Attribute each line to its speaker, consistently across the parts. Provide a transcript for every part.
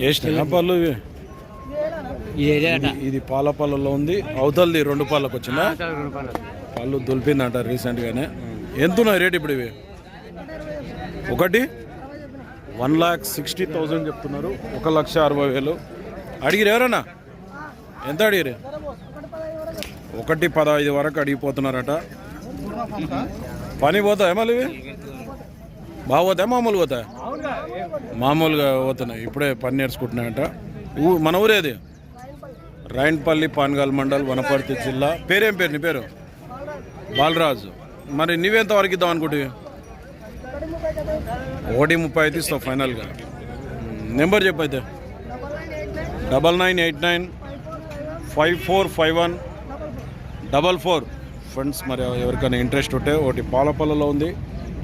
Speaker 1: వేసిన పళ్ళు ఇది పాల పళ్ళలో ఉంది. అవతలది రెండు పాలకు వచ్చిందా? పళ్ళు దులిపిందంట రీసెంట్గానే. ఎంత ఉన్నాయి రేట్ ఇప్పుడు ఇవి? ఒకటి? వన్ లాక్ సిక్స్టీ థౌజండ్ చెప్తున్నారు. ఒక లక్ష అరవై వేలు. అడిగిరు ఎవరన్నా? ఎంత అడిగిరు? ఒకటి పదహైదు వరకు అడిగిపోతున్నారట. పని పోతాయి మళ్ళీ ఇవి? బాగా పోతాయి మామూలుగా పోతాయి మామూలుగా పోతున్నాయి ఇప్పుడే పని నేర్చుకుంటున్నాయంట ఊ మన ఊరేది రాయన్పల్లి పాన్గాల్ మండల్ వనపర్తి జిల్లా. పేరేం పేరు నీ పేరు? బాలరాజు. మరి నీవెంత వరకు ఇద్దాం అనుకుంటే ఒకటి ముప్పై అయితే ఇస్తావు ఫైనల్గా. Number చెప్పైతే double nine eight nine five four five one double four. Friends మరి ఎవరికైనా ఇంట్రెస్ట్ ఉంటే ఒకటి పాలపల్లలో ఉంది.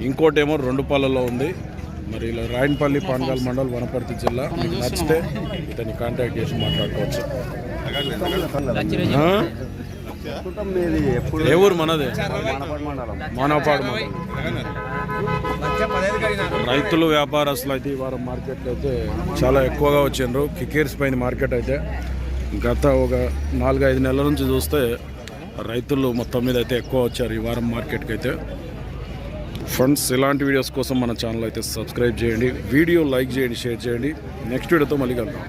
Speaker 1: ఇంకోటి ఏమో రెండు పళ్ళలో ఉంది. మరి ఇలా రాయన్పల్లి పాన్గాల్ మండల్ వనపర్తి జిల్లా. మీకు నచ్చితే ఇతన్ని కాంటాక్ట్ చేసి మాట్లాడుకోవచ్చు? ఏ ఊరు మనది? మానవపాడు మండలం. రైతులు వ్యాపారస్తులు అయితే ఈ వారం మార్కెట్లో అయితే చాలా ఎక్కువగా వచ్చిండ్రు. కికేర్స్ పైన మార్కెట్ అయితే గత ఒక నాలుగు ఐదు నెలల నుంచి చూస్తే రైతులు మొత్తం మీద అయితే ఎక్కువ వచ్చారు ఈ వారం మార్కెట్కి అయితే. ఫ్రెండ్స్ ఇలాంటి వీడియోస్ కోసం మన ఛానల్ అయితే సబ్స్క్రైబ్ చేయండి. వీడియో లైక్ చేయండి షేర్ చేయండి. నెక్స్ట్ వీడియోతో మళ్ళీ కలుద్దాం.